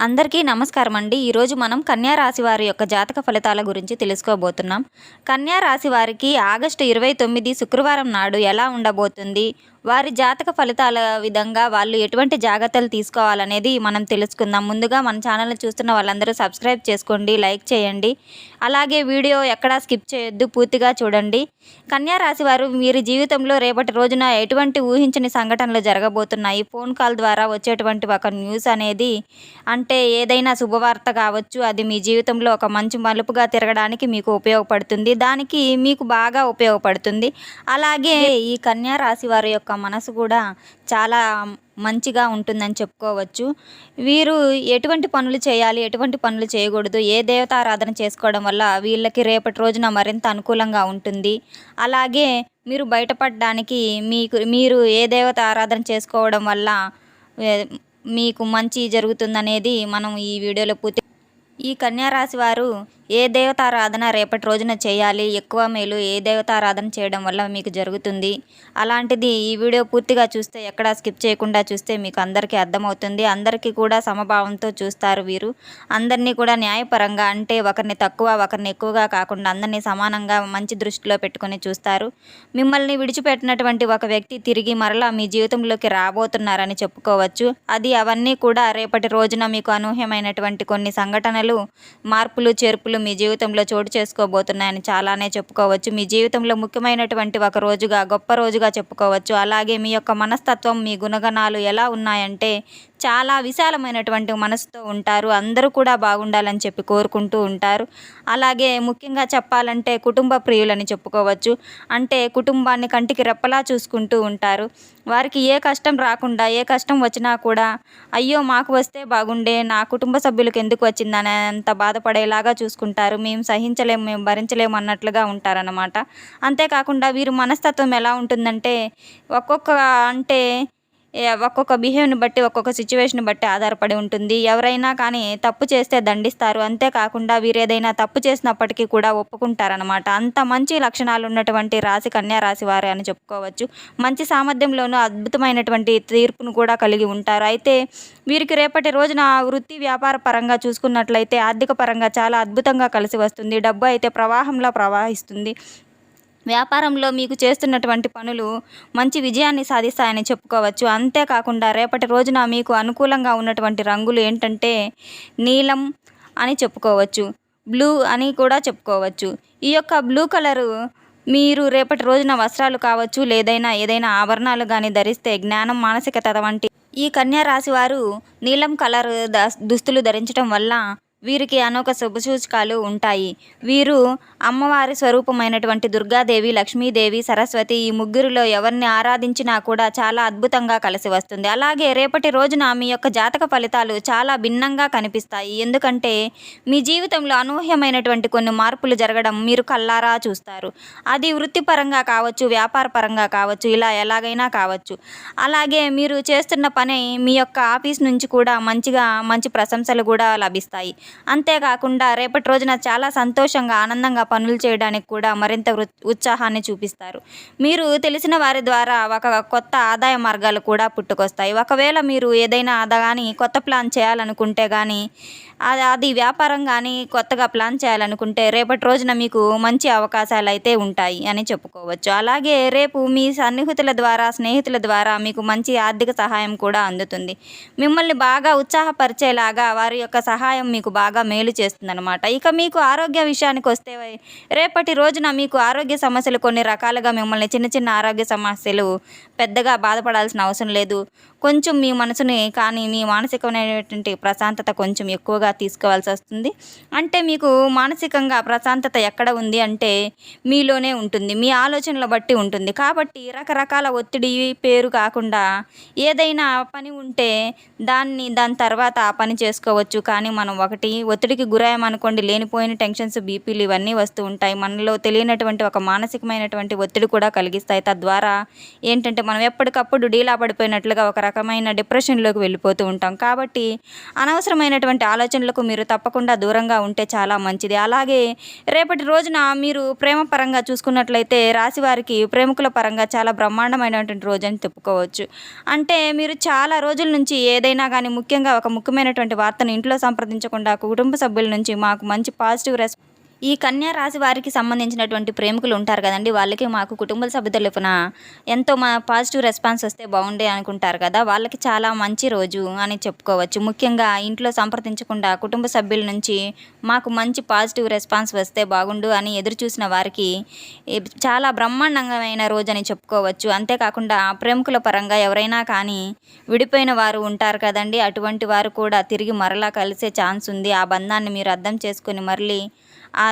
అందరికీ నమస్కారం అండి ఈరోజు మనం కన్యా రాశి వారి యొక్క జాతక ఫలితాల గురించి తెలుసుకోబోతున్నాం. కన్యా రాశి వారికి ఆగస్టు ఇరవై తొమ్మిది శుక్రవారం నాడు ఎలా ఉండబోతుంది? వారి జాతక ఫలితాల విధంగా వాళ్ళు ఎటువంటి జాగ్రత్తలు తీసుకోవాలనేది మనం తెలుసుకుందాం. ముందుగా మన ఛానల్ని చూస్తున్న వాళ్ళందరూ సబ్స్క్రైబ్ చేసుకోండి లైక్ చేయండి. అలాగే వీడియో ఎక్కడా స్కిప్ చేయొద్దు పూర్తిగా చూడండి. కన్యా రాశి వారు మీరు జీవితంలో రేపటి రోజున ఎటువంటి ఊహించని సంఘటనలు జరగబోతున్నాయి? ఫోన్ కాల్ ద్వారా వచ్చేటువంటి ఒక న్యూస్ అనేది అంటే ఏదైనా శుభవార్త కావచ్చు అది మీ జీవితంలో ఒక మంచి మలుపుగా తిరగడానికి మీకు ఉపయోగపడుతుంది. దానికి మీకు బాగా ఉపయోగపడుతుంది. అలాగే ఈ కన్యా రాశి వారి యొక్క మనసు కూడా చాలా మంచిగా ఉంటుందని చెప్పుకోవచ్చు. వీరు ఎటువంటి పనులు చేయాలి ఎటువంటి పనులు చేయకూడదు ఏ దేవతారాధన చేసుకోవడం వల్ల వీళ్ళకి రేపటి రోజున మరింత అనుకూలంగా ఉంటుంది. అలాగే మీరు బయటపడడానికి మీకు మీరు ఏ దేవత ఆరాధన చేసుకోవడం వల్ల మీకు మంచి జరుగుతుందనేది మనం ఈ వీడియోలో పూర్తి ఈ కన్యా రాశి వారు ఏ దేవతారాధన రేపటి రోజున చేయాలి? ఎక్కువ మేలు ఏ దేవతారాధన చేయడం వల్ల మీకు జరుగుతుంది? అలాంటిది ఈ వీడియో పూర్తిగా చూస్తే ఎక్కడా స్కిప్ చేయకుండా చూస్తే మీకు అందరికీ అర్థమవుతుంది. అందరికీ కూడా సమభావంతో చూస్తారు వీరు. అందరినీ కూడా న్యాయపరంగా అంటే ఒకరిని తక్కువ ఒకరిని ఎక్కువగా కాకుండా అందరినీ సమానంగా మంచి దృష్టిలో పెట్టుకొని చూస్తారు. మిమ్మల్ని విడిచిపెట్టినటువంటి ఒక వ్యక్తి తిరిగి మరలా మీ జీవితంలోకి రాబోతున్నారని చెప్పుకోవచ్చు. అది అవన్నీ కూడా రేపటి రోజున మీకు అనూహ్యమైనటువంటి కొన్ని సంఘటనలు మార్పులు చేర్పులు మీ జీవితంలో చోటు చేసుకోబోతున్నాయని చాలానే చెప్పుకోవచ్చు. మీ జీవితంలో ముఖ్యమైనటువంటి ఒక రోజుగా గొప్ప రోజుగా చెప్పుకోవచ్చు. అలాగే మీ యొక్క మనస్తత్వం మీ గుణగణాలు ఎలా ఉన్నాయంటే చాలా విశాలమైనటువంటి మనసుతో ఉంటారు. అందరూ కూడా బాగుండాలని చెప్పి కోరుకుంటూ ఉంటారు. అలాగే ముఖ్యంగా చెప్పాలంటే కుటుంబ ప్రియులని చెప్పుకోవచ్చు. అంటే కుటుంబాన్ని కంటికి రెప్పలా చూసుకుంటూ ఉంటారు. వారికి ఏ కష్టం రాకుండా ఏ కష్టం వచ్చినా కూడా అయ్యో మాకు వస్తే బాగుండే నా కుటుంబ సభ్యులకు ఎందుకు వచ్చిందని అంత బాధపడేలాగా చూసుకుంటారు. మేము సహించలేము మేము భరించలేము అన్నట్లుగా ఉంటారన్నమాట. అంతేకాకుండా వీరు మనస్తత్వం ఎలా ఉంటుందంటే ఒక్కొక్క అంటే ఒక్కొక్క బిహేవ్ని బట్టి ఒక్కొక్క సిచ్యువేషన్ బట్టి ఆధారపడి ఉంటుంది. ఎవరైనా కానీ తప్పు చేస్తే దండిస్తారు. అంతేకాకుండా వీరు ఏదైనా తప్పు చేసినప్పటికీ కూడా ఒప్పుకుంటారనమాట అంత మంచి లక్షణాలు ఉన్నటువంటి రాశి కన్యా రాశి వారే అని చెప్పుకోవచ్చు. మంచి సామర్థ్యంలోనూ అద్భుతమైనటువంటి తీర్పును కూడా కలిగి ఉంటారు. అయితే వీరికి రేపటి రోజున వృత్తి వ్యాపార పరంగా చూసుకున్నట్లయితే ఆర్థిక పరంగా చాలా అద్భుతంగా కలిసి వస్తుంది. డబ్బు అయితే ప్రవాహంలో ప్రవహిస్తుంది. వ్యాపారంలో మీకు చేస్తున్నటువంటి పనులు మంచి విజయాన్ని సాధిస్తాయని చెప్పుకోవచ్చు. అంతేకాకుండా రేపటి రోజున మీకు అనుకూలంగా ఉన్నటువంటి రంగులు ఏంటంటే నీలం అని చెప్పుకోవచ్చు. బ్లూ అని కూడా చెప్పుకోవచ్చు. ఈ యొక్క బ్లూ కలరు మీరు రేపటి రోజున వస్త్రాలు కావచ్చు లేదైనా ఏదైనా ఆభరణాలు కానీ ధరిస్తే జ్ఞానం మానసికత వంటి ఈ కన్యా రాశి వారు నీలం కలర్ ద- దుస్తులు ధరించడం వల్ల వీరికి అనేక శుభసూచకాలు ఉంటాయి. వీరు అమ్మవారి స్వరూపమైనటువంటి దుర్గాదేవి లక్ష్మీదేవి సరస్వతి ఈ ముగ్గురిలో ఎవరిని ఆరాధించినా కూడా చాలా అద్భుతంగా కలిసి వస్తుంది. అలాగే రేపటి రోజున మీ యొక్క జాతక ఫలితాలు చాలా భిన్నంగా కనిపిస్తాయి. ఎందుకంటే మీ జీవితంలో అనూహ్యమైనటువంటి కొన్ని మార్పులు జరగడం మీరు కల్లారా చూస్తారు. అది వృత్తిపరంగా కావచ్చు వ్యాపార పరంగా కావచ్చు ఇలా ఎలాగైనా కావచ్చు. అలాగే మీరు చేస్తున్న పని మీ యొక్క ఆఫీస్ నుంచి కూడా మంచిగా మంచి ప్రశంసలు కూడా లభిస్తాయి. అంతేకాకుండా రేపటి రోజున చాలా సంతోషంగా ఆనందంగా పనులు చేయడానికి కూడా మరింత ఉత్సాహాన్ని చూపిస్తారు. మీరు తెలిసిన వారి ద్వారా ఒక కొత్త ఆదాయ మార్గాలు కూడా పుట్టుకొస్తాయి. ఒకవేళ మీరు ఏదైనా ఆదా కానీ కొత్త ప్లాన్ చేయాలనుకుంటే కానీ అది అది వ్యాపారం కానీ కొత్తగా ప్లాన్ చేయాలనుకుంటే రేపటి రోజున మీకు మంచి అవకాశాలు అయితే ఉంటాయి అని చెప్పుకోవచ్చు. అలాగే రేపు మీ సన్నిహితుల ద్వారా స్నేహితుల ద్వారా మీకు మంచి ఆర్థిక సహాయం కూడా అందుతుంది. మిమ్మల్ని బాగా ఉత్సాహపరిచేలాగా వారి యొక్క సహాయం మీకు బాగా మేలు చేస్తుందన్నమాట. ఇక మీకు ఆరోగ్య విషయానికి వస్తే రేపటి రోజున మీకు ఆరోగ్య సమస్యలు కొన్ని రకాలుగా మిమ్మల్ని చిన్న చిన్న ఆరోగ్య సమస్యలు పెద్దగా బాధపడాల్సిన అవసరం లేదు. కొంచెం మీ మనసుని కానీ మీ మానసికమైనటువంటి ప్రశాంతత కొంచెం ఎక్కువగా తీసుకోవాల్సి వస్తుంది. అంటే మీకు మానసికంగా ప్రశాంతత ఎక్కడ ఉంది అంటే మీలోనే ఉంటుంది. మీ ఆలోచనల బట్టి ఉంటుంది. కాబట్టి రకరకాల ఒత్తిడి పేరు కాకుండా ఏదైనా పని ఉంటే దాన్ని దాని తర్వాత ఆ పని చేసుకోవచ్చు. కానీ మనం ఒకటి ఒత్తిడికి గురయ్యామనుకోండి లేనిపోయిన టెన్షన్స్ బీపీలు ఇవన్నీ వస్తూ ఉంటాయి. మనలో తెలియనటువంటి ఒక మానసికమైనటువంటి ఒత్తిడి కూడా కలిగిస్తాయి. తద్వారా ఏంటంటే మనం ఎప్పటికప్పుడు డీలా పడిపోయినట్లుగా ఒక రకమైన డిప్రెషన్లోకి వెళ్ళిపోతూ ఉంటాం. కాబట్టి అనవసరమైనటువంటి ఆలోచన ఆలోచనలకు మీరు తప్పకుండా దూరంగా ఉంటే చాలా మంచిది. అలాగే రేపటి రోజున మీరు ప్రేమ పరంగా చూసుకున్నట్లయితే రాశి వారికి ప్రేమికుల పరంగా చాలా బ్రహ్మాండమైనటువంటి రోజు అని చెప్పుకోవచ్చు. అంటే మీరు చాలా రోజుల నుంచి ఏదైనా కానీ ముఖ్యంగా ఒక ముఖ్యమైనటువంటి వార్తను ఇంట్లో సంప్రదించకుండా కుటుంబ సభ్యుల నుంచి మాకు మంచి పాజిటివ్ రెస్పాన్స్ ఈ కన్యా రాశి వారికి సంబంధించినటువంటి ప్రేమికులు ఉంటారు కదండి. వాళ్ళకి మాకు కుటుంబ సభ్యులపున ఎంతో మా పాజిటివ్ రెస్పాన్స్ వస్తే బాగుండే అనుకుంటారు కదా. వాళ్ళకి చాలా మంచి రోజు అని చెప్పుకోవచ్చు. ముఖ్యంగా ఇంట్లో సంప్రదించకుండా కుటుంబ సభ్యుల నుంచి మాకు మంచి పాజిటివ్ రెస్పాన్స్ వస్తే బాగుండు అని ఎదురు చూసిన వారికి చాలా బ్రహ్మాండమైన రోజు అని చెప్పుకోవచ్చు. అంతేకాకుండా ప్రేమికుల పరంగా ఎవరైనా కానీ విడిపోయిన వారు ఉంటారు కదండి. అటువంటి వారు కూడా తిరిగి మరలా కలిసే ఛాన్స్ ఉంది. ఆ బంధాన్ని మీరు అర్థం చేసుకొని మళ్ళీ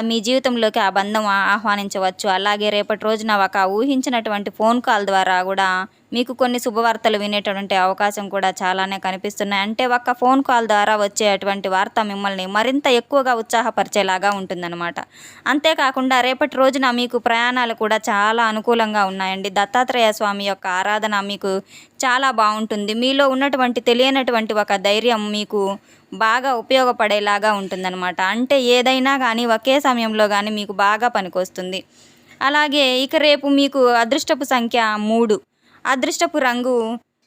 మీ జీవితంలోకి ఆ బంధం ఆహ్వానించవచ్చు. అలాగే రేపటి రోజున ఒక ఊహించినటువంటి ఫోన్ కాల్ ద్వారా కూడా మీకు కొన్ని శుభవార్తలు వినేటటువంటి అవకాశం కూడా చాలానే కనిపిస్తున్నాయి. అంటే ఒక ఫోన్ కాల్ ద్వారా వచ్చేటువంటి వార్త మిమ్మల్ని మరింత ఎక్కువగా ఉత్సాహపరిచేలాగా ఉంటుందన్నమాట. అంతేకాకుండా రేపటి రోజున మీకు ప్రయాణాలు కూడా చాలా అనుకూలంగా ఉన్నాయండి. దత్తాత్రేయ స్వామి యొక్క ఆరాధన మీకు చాలా బాగుంటుంది. మీలో ఉన్నటువంటి తెలియనటువంటి ఒక ధైర్యం మీకు బాగా ఉపయోగపడేలాగా ఉంటుందన్నమాట. అంటే ఏదైనా కానీ ఒకే సమయంలో కానీ మీకు బాగా పనికొస్తుంది. అలాగే ఇక రేపు మీకు అదృష్టపు సంఖ్య మూడు. అదృష్టపు రంగు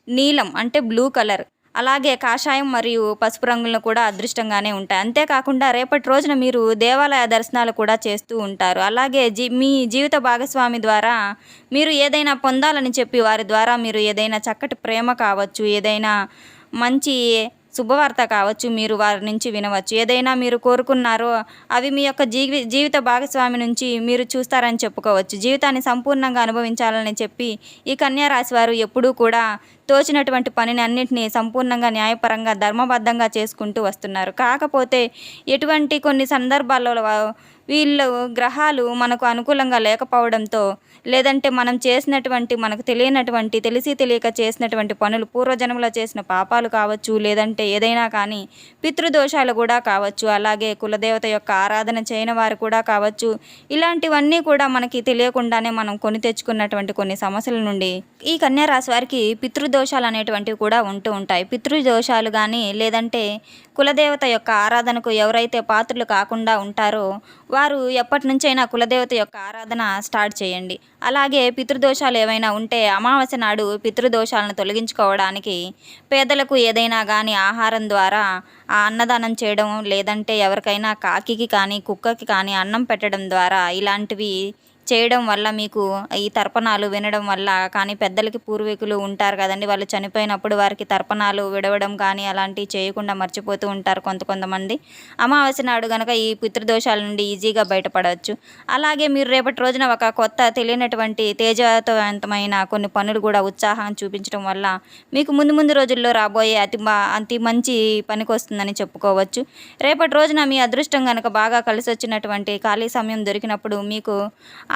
నీలం అంటే బ్లూ కలర్. అలాగే కాషాయం మరియు పసుపు రంగులను కూడా అదృష్టంగానే ఉంటాయి. అంతేకాకుండా రేపటి రోజున మీరు దేవాలయ దర్శనాలు కూడా చేస్తూ ఉంటారు. అలాగే జీ మీ జీవిత భాగస్వామి ద్వారా మీరు ఏదైనా పొందాలని చెప్పి వారి ద్వారా మీరు ఏదైనా చక్కటి ప్రేమ కావచ్చు ఏదైనా మంచి శుభవార్త కావచ్చు మీరు వారి నుంచి వినవచ్చు. ఏదైనా మీరు కోరుకున్నారో అవి మీ యొక్క జీవి జీవిత భాగస్వామి నుంచి మీరు చూస్తారని చెప్పుకోవచ్చు. జీవితాన్ని సంపూర్ణంగా అనుభవించాలని చెప్పి ఈ కన్యారాశి వారు ఎప్పుడూ కూడా తోచినటువంటి పనిని అన్నింటినీ సంపూర్ణంగా న్యాయపరంగా ధర్మబద్ధంగా చేసుకుంటూ వస్తున్నారు. కాకపోతే ఎటువంటి కొన్ని సందర్భాల్లో వీళ్ళు గ్రహాలు మనకు అనుకూలంగా లేకపోవడంతో లేదంటే మనం చేసినటువంటి మనకు తెలియనటువంటి తెలిసి తెలియక చేసినటువంటి పనులు పూర్వజన్మలో చేసిన పాపాలు కావచ్చు లేదంటే ఏదైనా కానీ పితృదోషాలు కూడా కావచ్చు అలాగే కులదేవత యొక్క ఆరాధన చేయని వారు కూడా కావచ్చు. ఇలాంటివన్నీ కూడా మనకి తెలియకుండానే మనం కొని తెచ్చుకున్నటువంటి కొన్ని సమస్యల నుండి ఈ కన్యా రాశి వారికి పితృదోషాలు అనేటువంటివి కూడా ఉంటూ ఉంటాయి. పితృదోషాలు కానీ లేదంటే కులదేవత యొక్క ఆరాధనకు ఎవరైతే పాత్రలు కాకుండా ఉంటారో వారు ఎప్పటి నుంచైనా కులదేవత యొక్క ఆరాధన స్టార్ట్ చేయండి. అలాగే పితృదోషాలు ఏవైనా ఉంటే అమావాస్య నాడు పితృదోషాలను తొలగించుకోవడానికి పేదలకు ఏదైనా కానీ ఆహారం ద్వారా ఆ అన్నదానం చేయడం లేదంటే ఎవరికైనా కాకికి కానీ కుక్కకి కానీ అన్నం పెట్టడం ద్వారా ఇలాంటివి చేయడం వల్ల మీకు ఈ తర్పణాలు వినడం వల్ల కానీ పెద్దలకి పూర్వీకులు ఉంటారు కదండి. వాళ్ళు చనిపోయినప్పుడు వారికి తర్పణాలు విడవడం కానీ అలాంటివి చేయకుండా మర్చిపోతూ ఉంటారు కొంత కొంతమంది. అమావాస్య నాడు కనుక ఈ పితృదోషాల నుండి ఈజీగా బయటపడవచ్చు. అలాగే మీరు రేపటి రోజున ఒక కొత్త తెలియనటువంటి తేజవంతమైన కొన్ని పనులు కూడా ఉత్సాహం చూపించడం వల్ల మీకు ముందు ముందు రోజుల్లో రాబోయే అతి అతి మంచి పనికి వస్తుందని చెప్పుకోవచ్చు. రేపటి రోజున మీ అదృష్టం కనుక బాగా కలిసి వచ్చినటువంటి ఖాళీ సమయం దొరికినప్పుడు మీకు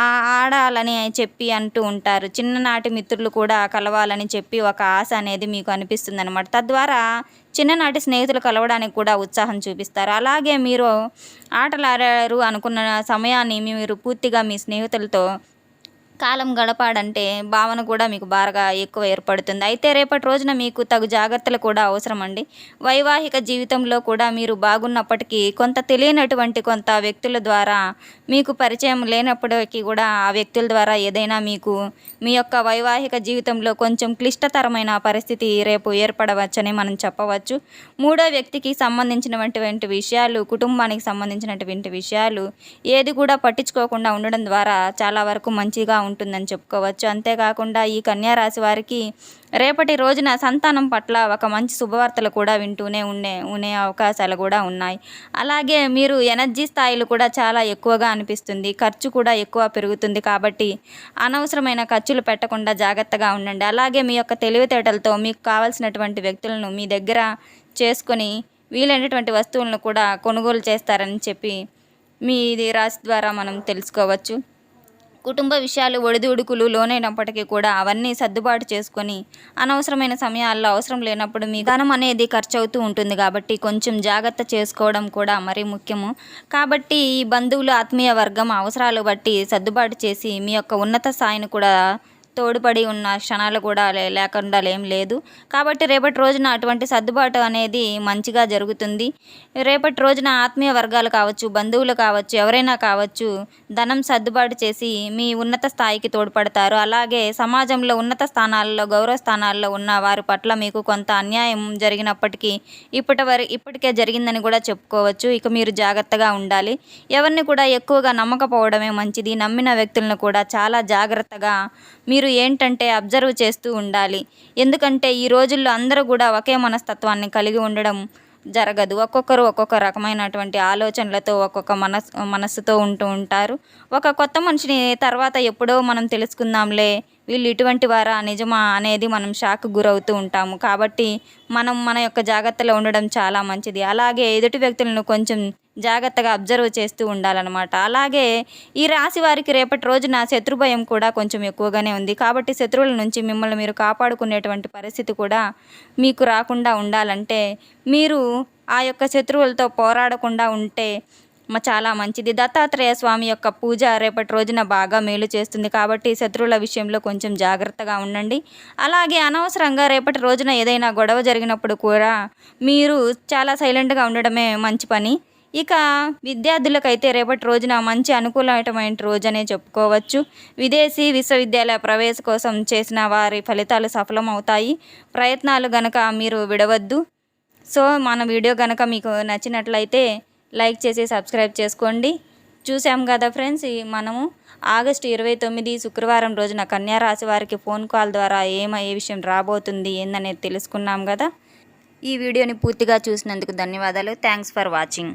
ఆడాలని చెప్పి అంటూ ఉంటారు. చిన్ననాటి మిత్రులు కూడా కలవాలని చెప్పి ఒక ఆశ అనేది మీకు అనిపిస్తుంది అనమాట తద్వారా చిన్ననాటి స్నేహితులు కలవడానికి కూడా ఉత్సాహం చూపిస్తారు. అలాగే మీరు ఆటలు ఆడారు అనుకున్న సమయాన్ని మీరు పూర్తిగా మీ స్నేహితులతో కాలం గడపాడంటే భావన కూడా మీకు బాగా ఎక్కువ ఏర్పడుతుంది. అయితే రేపటి రోజున మీకు తగు జాగ్రత్తలు కూడా అవసరం అండి వైవాహిక జీవితంలో కూడా మీరు బాగున్నప్పటికీ కొంత తెలియనటువంటి కొంత వ్యక్తుల ద్వారా మీకు పరిచయం లేనప్పటికీ కూడా ఆ వ్యక్తుల ద్వారా ఏదైనా మీకు మీ యొక్క వైవాహిక జీవితంలో కొంచెం క్లిష్టతరమైన పరిస్థితి రేపు ఏర్పడవచ్చని మనం చెప్పవచ్చు. మూడో వ్యక్తికి సంబంధించినటువంటి విషయాలు కుటుంబానికి సంబంధించినటువంటి విషయాలు ఏది కూడా పట్టించుకోకుండా ఉండడం ద్వారా చాలా వరకు మంచిగా ఉంటుందని చెప్పుకోవచ్చు. అంతేకాకుండా ఈ కన్యా రాశి వారికి రేపటి రోజున సంతానం పట్ల ఒక మంచి శుభవార్తలు కూడా వింటూనే ఉండే ఉండే అవకాశాలు కూడా ఉన్నాయి. అలాగే మీరు ఎనర్జీ స్థాయిలు కూడా చాలా ఎక్కువగా అనిపిస్తుంది. ఖర్చు కూడా ఎక్కువ పెరుగుతుంది కాబట్టి అనవసరమైన ఖర్చులు పెట్టకుండా జాగ్రత్తగా ఉండండి. అలాగే మీ యొక్క తెలివితేటలతో మీకు కావాల్సినటువంటి వ్యక్తులను మీ దగ్గర చేసుకొని వీలైనటువంటి వస్తువులను కూడా కొనుగోలు చేస్తారని చెప్పి మీ ఇది రాశి ద్వారా మనం తెలుసుకోవచ్చు. కుటుంబ విషయాలు ఒడిదుడుకులు లోనైనప్పటికీ కూడా అవన్నీ సర్దుబాటు చేసుకొని అనవసరమైన సమయాల్లో అవసరం లేనప్పుడు మీ ధనం అనేది ఖర్చు అవుతూ ఉంటుంది కాబట్టి కొంచెం జాగ్రత్త చేసుకోవడం కూడా మరీ ముఖ్యము. కాబట్టి ఈ బంధువులు ఆత్మీయ వర్గం అవసరాలు బట్టి సర్దుబాటు చేసి మీ యొక్క ఉన్నత స్థాయిని కూడా తోడ్పడి ఉన్న క్షణాలు కూడా లేకుండా ఏం లేదు. కాబట్టి రేపటి రోజున అటువంటి సర్దుబాటు అనేది మంచిగా జరుగుతుంది. రేపటి రోజున ఆత్మీయ వర్గాలు కావచ్చు బంధువులు కావచ్చు ఎవరైనా కావచ్చు ధనం సర్దుబాటు చేసి మీ ఉన్నత స్థాయికి తోడ్పడతారు. అలాగే సమాజంలో ఉన్నత స్థానాల్లో గౌరవ స్థానాల్లో ఉన్న వారి పట్ల మీకు కొంత అన్యాయం జరిగినప్పటికీ ఇప్పటి వరకు ఇప్పటికే జరిగిందని కూడా చెప్పుకోవచ్చు. ఇక మీరు జాగ్రత్తగా ఉండాలి. ఎవరిని కూడా ఎక్కువగా నమ్మకపోవడమే మంచిది. నమ్మిన వ్యక్తులను కూడా చాలా జాగ్రత్తగా మీరు ఏంటంటే అబ్జర్వ్ చేస్తూ ఉండాలి. ఎందుకంటే ఈ రోజుల్లో అందరూ కూడా ఒకే మనస్తత్వాన్ని కలిగి ఉండడం జరగదు. ఒక్కొక్కరు ఒక్కొక్క రకమైనటువంటి ఆలోచనలతో ఒక్కొక్క మనస్ మనస్సుతో ఉంటూ ఉంటారు. ఒక కొత్త మనిషిని తర్వాత ఎప్పుడో మనం తెలుసుకుందాంలే వీళ్ళు ఇటువంటి వారా? నిజమా? అనేది మనం షాక్ గురవుతూ ఉంటాము. కాబట్టి మనం మన యొక్క జాగ్రత్తలో ఉండడం చాలా మంచిది. అలాగే ఎదుటి వ్యక్తులను కొంచెం జాగ్రత్తగా అబ్జర్వ్ చేస్తూ ఉండాలన్నమాట. అలాగే ఈ రాశి వారికి రేపటి రోజున శత్రు భయం కూడా కొంచెం ఎక్కువగానే ఉంది. కాబట్టి శత్రువుల నుంచి మిమ్మల్ని మీరు కాపాడుకునేటువంటి పరిస్థితి కూడా మీకు రాకుండా ఉండాలంటే మీరు ఆ యొక్క శత్రువులతో పోరాడకుండా ఉంటే చాలా మంచిది. దత్తాత్రేయ స్వామి యొక్క పూజ రేపటి రోజున బాగా మేలు చేస్తుంది కాబట్టి శత్రువుల విషయంలో కొంచెం జాగ్రత్తగా ఉండండి. అలాగే అనవసరంగా రేపటి రోజున ఏదైనా గొడవ జరిగినప్పుడు కూడా మీరు చాలా సైలెంట్గా ఉండడమే మంచి పని. ఇక విద్యార్థులకైతే రేపటి రోజున మంచి అనుకూలమైన రోజనే చెప్పుకోవచ్చు. విదేశీ విశ్వవిద్యాలయ ప్రవేశ కోసం చేసిన వారి ఫలితాలు సఫలమవుతాయి. ప్రయత్నాలు గనక మీరు విడవద్దు. సో మన వీడియో కనుక మీకు నచ్చినట్లయితే లైక్ చేసి సబ్స్క్రైబ్ చేసుకోండి. చూసాం కదా ఫ్రెండ్స్ మనము ఆగస్టు ఇరవై తొమ్మిది శుక్రవారం రోజున కన్యా రాశి వారికి ఫోన్ కాల్ ద్వారా ఏమ ఏ విషయం రాబోతుంది ఏందనేది తెలుసుకున్నాం కదా. ఈ వీడియోని పూర్తిగా చూసినందుకు ధన్యవాదాలు. Thanks for watching.